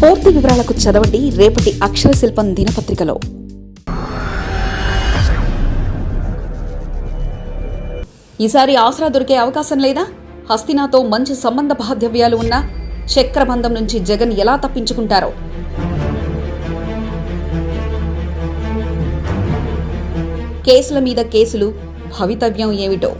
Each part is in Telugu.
పూర్తి వివరాలకు చదవండి రేపటి అక్షర శిల్పం దినపత్రికలో. ఈసారి ఆసరా దొరికే అవకాశం లేదా? హస్తినాతో మంచి సంబంధ బాధవ్యాలు ఉన్న చక్రబంధం నుంచి జగన్ ఎలా తప్పించుకుంటారో? కేసుల మీద కేసులు భవితవ్యం ఏమిటో?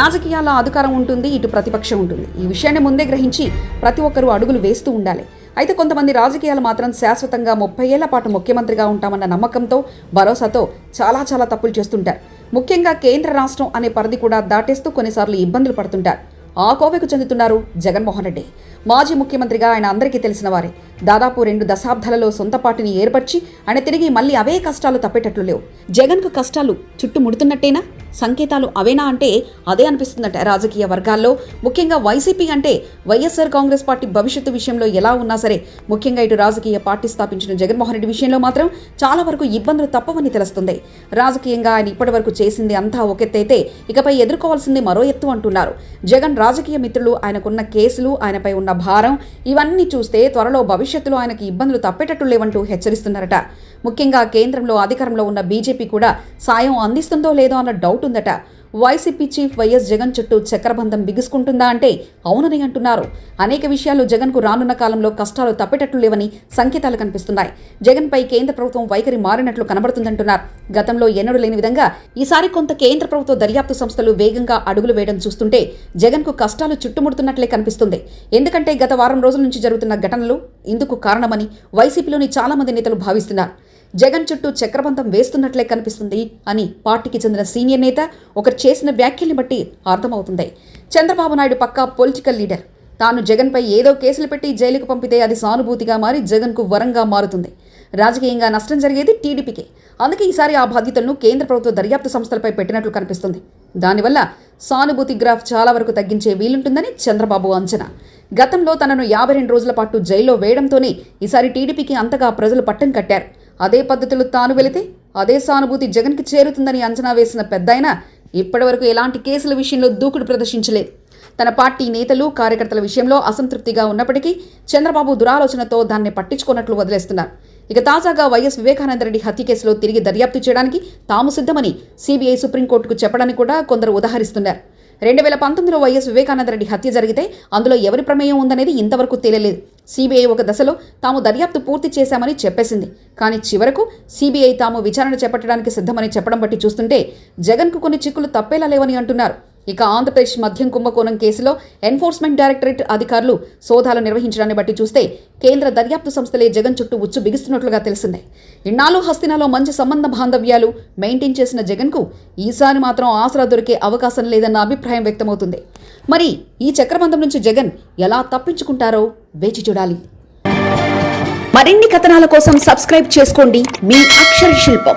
రాజకీయాల అధికారం ఉంటుంది ఇటు ప్రతిపక్షం ఉంటుంది. ఈ విషయాన్ని ముందే గ్రహించి ప్రతి ఒక్కరూ అడుగులు వేస్తూ ఉండాలి. అయితే కొంతమంది రాజకీయాలు మాత్రం శాశ్వతంగా ముప్పై ఏళ్ళ పాటు ముఖ్యమంత్రిగా ఉంటామన్న నమ్మకంతో భరోసాతో చాలా చాలా తప్పులు చేస్తుంటారు. ముఖ్యంగా కేంద్ర రాష్ట్రం అనే పరిధి కూడా దాటేస్తూ కొన్నిసార్లు ఇబ్బందులు పడుతుంటారు. ఆ కోవకు చెందుతున్నారు జగన్మోహన్ రెడ్డి. మాజీ ముఖ్యమంత్రిగా ఆయన అందరికీ తెలిసిన వారే. దాదాపు రెండు దశాబ్దాలలో సొంత పార్టీని ఏర్పరిచి ఆయన తిరిగి మళ్ళీ అవే కష్టాలు తప్పేటట్లు లేవు. జగన్కు కష్టాలు చుట్టుముడుతున్నట్టేనా? సంకేతాలు అవేనా అంటే అదే అనిపిస్తుందట రాజకీయ వర్గాల్లో. ముఖ్యంగా వైసీపీ అంటే వైఎస్ఆర్ కాంగ్రెస్ పార్టీ భవిష్యత్తు విషయంలో ఎలా ఉన్నా సరే ముఖ్యంగా ఇటు రాజకీయ పార్టీ స్థాపించిన జగన్మోహన్ రెడ్డి విషయంలో మాత్రం చాలా వరకు ఇబ్బందులు తప్పవని తెలుస్తుంది. రాజకీయంగా ఆయన ఇప్పటి వరకు చేసింది అంతా ఒకెత్తైతే ఇకపై ఎదుర్కోవాల్సింది మరో ఎత్తు అంటున్నారు. జగన్ రాజకీయ మిత్రులు ఆయనకున్న కేసులు ఆయనపై ఉన్న భారం ఇవన్నీ చూస్తే త్వరలో భవిష్యత్తులో ఆయనకి ఇబ్బందులు తప్పేటట్టు లేవంటూ హెచ్చరిస్తున్నారట. ముఖ్యంగా కేంద్రంలో అధికారంలో ఉన్న బీజేపీ కూడా సాయం అందిస్తుందో లేదో అన్న డౌట్ ఉందట. వైసీపీ చీఫ్ వైఎస్ జగన్ చుట్టూ చక్రబంధం బిగుసుకుంటుందా అంటే అవునని అంటున్నారు. అనేక విషయాలు జగన్కు రానున్న కాలంలో కష్టాలు తప్పేటట్లు లేవని సంకేతాలు కనిపిస్తున్నాయి. జగన్పై కేంద్ర ప్రభుత్వం వైఖరి మారినట్లు కనబడుతుందంటున్నారు. గతంలో ఎన్నడూ లేని విధంగా ఈసారి కొంత కేంద్ర ప్రభుత్వ దర్యాప్తు సంస్థలు వేగంగా అడుగులు వేయడం చూస్తుంటే జగన్కు కష్టాలు చుట్టుముడుతున్నట్లే కనిపిస్తుంది. ఎందుకంటే గత వారం రోజుల నుంచి జరుగుతున్న ఘటనలు ఇందుకు కారణమని వైసీపీలోని చాలా మంది నేతలు భావిస్తున్నారు. జగన్ చుట్టూ చక్రబంధం వేస్తున్నట్లే కనిపిస్తుంది అని పార్టీకి చెందిన సీనియర్ నేత ఒకరు చేసిన వ్యాఖ్యల్ని బట్టి అర్థమవుతుంది. చంద్రబాబు నాయుడు పక్కా పొలిటికల్ లీడర్ తాను జగన్పై ఏదో కేసులు పెట్టి జైలుకు పంపితే అది సానుభూతిగా మారి జగన్కు వరంగా మారుతుంది. రాజకీయంగా నష్టం జరిగేది టీడీపీకే. అందుకే ఈసారి ఆ బాధ్యతలను కేంద్ర ప్రభుత్వ దర్యాప్తు సంస్థలపై పెట్టినట్లు కనిపిస్తుంది. దానివల్ల సానుభూతి గ్రాఫ్ చాలా వరకు తగ్గించే వీలుంటుందని చంద్రబాబు అంచనా. గతంలో తనను యాభై రెండు రోజుల పాటు జైల్లో వేయడంతోనే ఈసారి టీడీపీకి అంతగా ప్రజలు పట్టం కట్టారు. అదే పద్ధతిలో తాను వెళితే అదే సానుభూతి జగన్కి చేరుతుందని అంచనా వేసిన పెద్దాయన ఇప్పటివరకు ఎలాంటి కేసుల విషయంలో దూకుడు ప్రదర్శించలేదు. తన పార్టీ నేతలు కార్యకర్తల విషయంలో అసంతృప్తిగా ఉన్నప్పటికీ చంద్రబాబు దురాలోచనతో దాన్ని పట్టించుకున్నట్లు వదిలేస్తున్నారు. ఇక తాజాగా వైఎస్ వివేకానందరెడ్డి హత్య కేసులో తిరిగి దర్యాప్తు చేయడానికి తాము సిద్ధమని సిబిఐ సుప్రీంకోర్టుకు చెప్పడానికి కూడా కొందరు ఉదాహరిస్తున్నారు. రెండు వేల పంతొమ్మిదిలో వైఎస్ వివేకానందరెడ్డి హత్య జరిగితే అందులో ఎవరి ప్రమేయం ఉందనేది ఇంతవరకు తేలలేదు. సిబిఐ ఒక దశలో తాము దర్యాప్తు పూర్తి చేశామని చెప్పేసింది. కానీ చివరకు సిబిఐ తాము విచారణ చేపట్టడానికి సిద్ధమని చెప్పడం బట్టి చూస్తుంటే జగన్కు కొన్ని చిక్కులు తప్పేలా లేవని అంటున్నారు. ఇక ఆంధ్రప్రదేశ్ మద్యం కుంభకోణం కేసులో ఎన్ఫోర్స్మెంట్ డైరెక్టరేట్ అధికారులు సోదాలు నిర్వహించడాన్ని బట్టి చూస్తే కేంద్ర దర్యాప్తు సంస్థలే జగన్ చుట్టూ ఉచ్చు బిగుస్తున్నట్లుగా తెలిసిందే. ఇన్నాళ్ళు హస్తినాలో మంచి సంబంధ బాంధవ్యాలు మెయింటైన్ చేసిన జగన్కు ఈసారి మాత్రం ఆసరా దొరికే అవకాశం లేదన్న అభిప్రాయం వ్యక్తమవుతుంది. మరి ఈ చక్రబంధం నుంచి జగన్ ఎలా తప్పించుకుంటారో వేచి చూడాలి. మరిన్ని కథనాల కోసం సబ్స్క్రైబ్ చేసుకోండి మీ అక్షర శిల్పం.